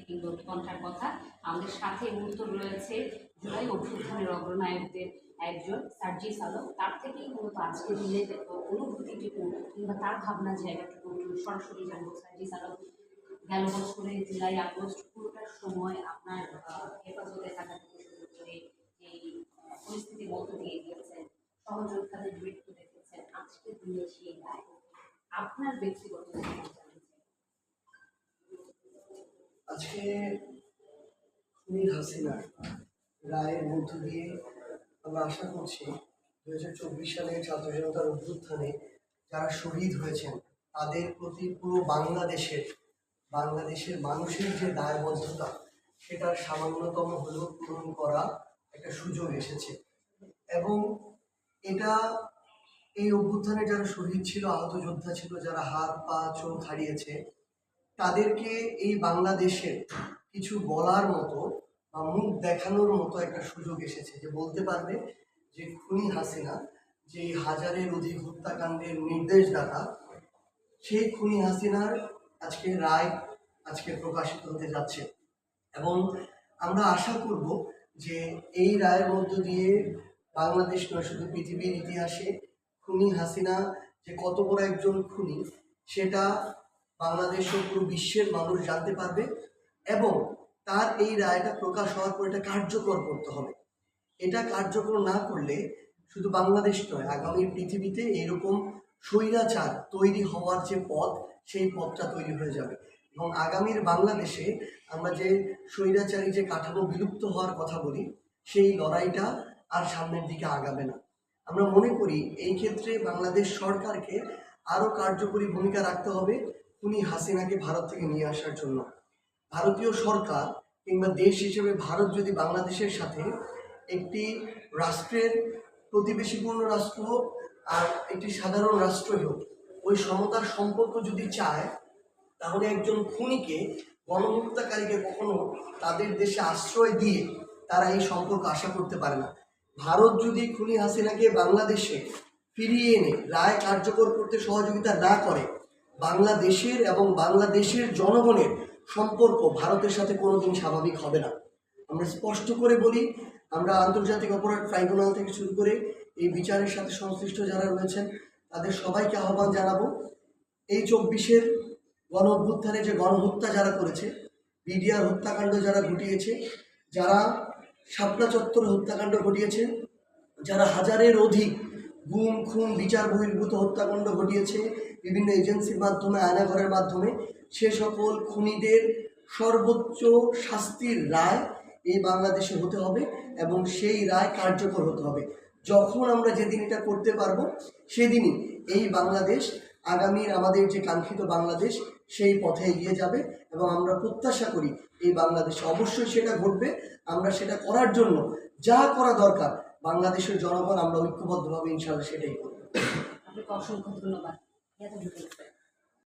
কিংবা কথা। আমাদের সাথে মুহূর্তে রয়েছে জুলাই অভ্যুত্থানের অগ্রনায়কদের একজন সার্জিস আলম। তার থেকেই মূলত আজকে দিনের অনুভূতিটুকু কিংবা তার ভাবনার জায়গাটুকু সরাসরি জানব। সার্জিস আলম গেল বছরে জুলাই আগস্ট পুরোটার সময় আপনার হেফাজতে থাকা থেকে শুরু করে এই আহ, পরিস্থিতির মধ্য দিয়ে গিয়েছেন সহযোদ্ধাদের মৃত্যু দেখেছেন আজকের দিনে সেই রায়। আপনার ব্যক্তিগত আজকে খুনি হাসিনার রায়ের মধ্য দিয়ে আমরা আশা করছি দু হাজার চব্বিশ সালে ছাত্র জনতার অভ্যুত্থানে যারা শহীদ হয়েছেন, তাদের প্রতি পুরো বাংলাদেশের বাংলাদেশের মানুষের যে দায়বদ্ধতা, সেটার সামান্যতম হলেও পূরণ করা একটা সুযোগ এসেছে। এবং এটা, এই অভ্যুত্থানে যারা শহীদ ছিল, আহত যোদ্ধা ছিল, যারা হাত, পা, চোখ হারিয়েছে তাদেরকে এই বাংলাদেশের কিছু বলার মতো বা মুখ দেখানোর মতো একটা সুযোগ এসেছে যে বলতে পারবে যে খুনি হাসিনা, যে হাজারের অধিক হত্যাকাণ্ডের নির্দেশদাতা, সেই খুনি হাসিনার আজকে রায় আজকে প্রকাশিত হতে যাচ্ছে। এবং আমরা আশা করব যে এই রায়ের মধ্য দিয়ে বাংলাদেশ নয়, শুধু পৃথিবীর ইতিহাসে খুনি হাসিনা যে কত বড় একজন খুনি, সেটা বাংলাদেশ পুরো বিশ্বের মানুষ জানতে পারবে এবং তার এই রায়টা প্রকাশ হওয়ার পর এটা কার্যকর করতে হবে। এটা কার্যকর না করলে শুধু বাংলাদেশ নয়, আগামী পৃথিবীতে এরকম স্বৈরাচার তৈরি হওয়ার যে পথ, সেই পথটা তৈরি হয়ে যাবে। এবং আগামীর বাংলাদেশে আমরা যে স্বৈরাচারী যে কাঠামো বিলুপ্ত হওয়ার কথা বলি, সেই লড়াইটা আর সামনের দিকে আগাবে না। আমরা মনে করি এই ক্ষেত্রে বাংলাদেশ সরকারকে আরও কার্যকরী ভূমিকা রাখতে হবে। উনি হাসিনাকে ভারত থেকে নিয়ে আসার জন্য। ভারতীয় সরকার কিংবা দেশ হিসেবে ভারত যদি বাংলাদেশের সাথে একটি রাষ্ট্রের প্রতিবেশীপূর্ণ রাষ্ট্র হোক আর একটি সাধারণ রাষ্ট্রই হোক, ওই সমতার সম্পর্ক যদি চায়, তাহলে একজন খুনিকে, গণহত্যাকারীকে কখনো তাদের দেশে আশ্রয় দিয়ে তারা এই সম্পর্ক আশা করতে পারে না। ভারত যদি খুনি হাসিনাকে বাংলাদেশে ফিরিয়ে এনে রায় কার্যকর করতে সহযোগিতা না করে বাংলাদেশের এবং বাংলাদেশের জনগণের সম্পর্ক ভারতের সাথে কোনোদিন স্বাভাবিক হবে না। আমরা স্পষ্ট করে বলি, আমরা আন্তর্জাতিক অপরাধ ট্রাইব্যুনাল থেকে শুরু করে এই বিচারের সাথে সংশ্লিষ্ট যারা রয়েছেন, তাদের সবাইকে আহ্বান জানাব। এই চব্বিশের গণ অভ্যুত্থানে যে গণহত্যা যারা করেছে, বিডিআর হত্যাকাণ্ড যারা ঘটিয়েছে, যারা শাপলা চত্বর হত্যাকাণ্ড ঘটিয়েছে, যারা হাজারের অধিক গুম, খুন, বিচার, বহির্ভূত হত্যাকাণ্ড ঘটিয়েছে বিভিন্ন এজেন্সির মাধ্যমে, আয়নাঘরের মাধ্যমে। সে সকল খুনিদের সর্বোচ্চ শাস্তির রায় এই বাংলাদেশে হতে হবে এবং সেই রায় কার্যকর হতে হবে। যখন আমরা যেদিন এটা করতে পারব, সেদিনই এই বাংলাদেশ, আগামীর আমাদের যে কাঙ্ক্ষিত বাংলাদেশ, সেই পথে এগিয়ে যাবে এবং আমরা প্রত্যাশা করি এই বাংলাদেশে অবশ্যই সেটা ঘটবে। আমরা সেটা করার জন্য যা করা দরকার বাংলাদেশের জনগণ আমরা ঐক্যবদ্ধভাবে ইনশাআল্লাহ সেটাই করব। আপনাকে অসংখ্য ধন্যবাদ।